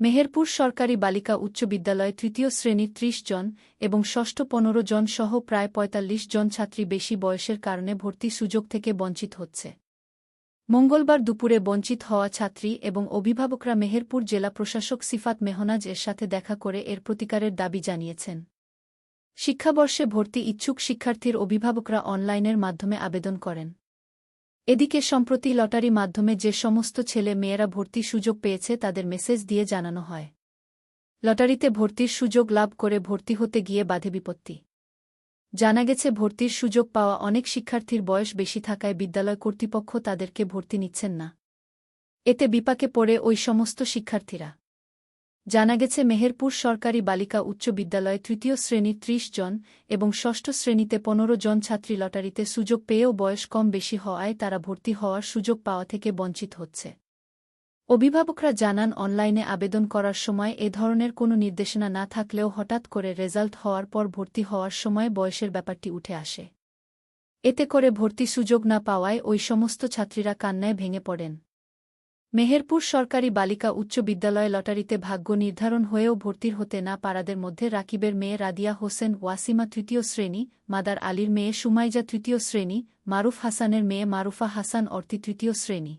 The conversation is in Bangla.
মেহেরপুর সরকারি বালিকা উচ্চ বিদ্যালয়ে তৃতীয় শ্রেণির ত্রিশ জন এবং ষষ্ঠ পনেরো জন সহ প্রায় ৪৫ জন ছাত্রী বেশি বয়সের কারণে ভর্তি সুযোগ থেকে বঞ্চিত হচ্ছে। মঙ্গলবার দুপুরে বঞ্চিত হওয়া ছাত্রী এবং অভিভাবকরা মেহেরপুর জেলা প্রশাসক সিফাত মেহনাজ এর সাথে দেখা করে এর প্রতিকারের দাবি জানিয়েছেন। শিক্ষাবর্ষে ভর্তি ইচ্ছুক শিক্ষার্থীর অভিভাবকরা অনলাইনের মাধ্যমে আবেদন করেন। এদিকে সম্প্রতি লটারি মাধ্যমে যে সমস্ত ছেলে মেয়েরা ভর্তি সুযোগ পেয়েছে তাদের মেসেজ দিয়ে জানানো হয়। লটারিতে ভর্তির সুযোগ লাভ করে ভর্তি হতে গিয়ে বাধে বিপত্তি। জানা গেছে, ভর্তির সুযোগ পাওয়া অনেক শিক্ষার্থীর বয়স বেশি থাকায় বিদ্যালয় কর্তৃপক্ষ তাদেরকে ভর্তি নিচ্ছেন না। এতে বিপাকে পড়ে ওই সমস্ত শিক্ষার্থীরা। জানা গেছে মেহেরপুর সরকারি বালিকা উচ্চ বিদ্যালয়ে তৃতীয় শ্রেণির ত্রিশ জন এবং ষষ্ঠ শ্রেণীতে পনেরো জন ছাত্রী লটারিতে সুযোগ পেয়েও বয়স কম বেশি হওয়ায় তারা ভর্তি হওয়ার সুযোগ পাওয়া থেকে বঞ্চিত হচ্ছে। অভিভাবকরা জানান, অনলাইনে আবেদন করার সময় এ ধরনের কোনো নির্দেশনা না থাকলেও হঠাৎ করে রেজাল্ট হওয়ার পর ভর্তি হওয়ার সময় বয়সের ব্যাপারটি উঠে আসে। এতে করে ভর্তি সুযোগ না পাওয়ায় ওই সমস্ত ছাত্রীরা কান্নায় ভেঙে পড়েন। মেহেরপুর সরকারি বালিকা উচ্চ বিদ্যালয়ে লটারিতে ভাগ্য নির্ধারণ হয়েও ভর্তির হতে না পারাদের মধ্যে রাকিবের মেয়ে রাদিয়া হোসেন ওয়াসিমা তৃতীয় শ্রেণি, মাদার আলীর মেয়ে সুমাইজা তৃতীয় শ্রেণি, মারুফ হাসানের মেয়ে মারুফা হাসান অর্তি তৃতীয় শ্রেণি।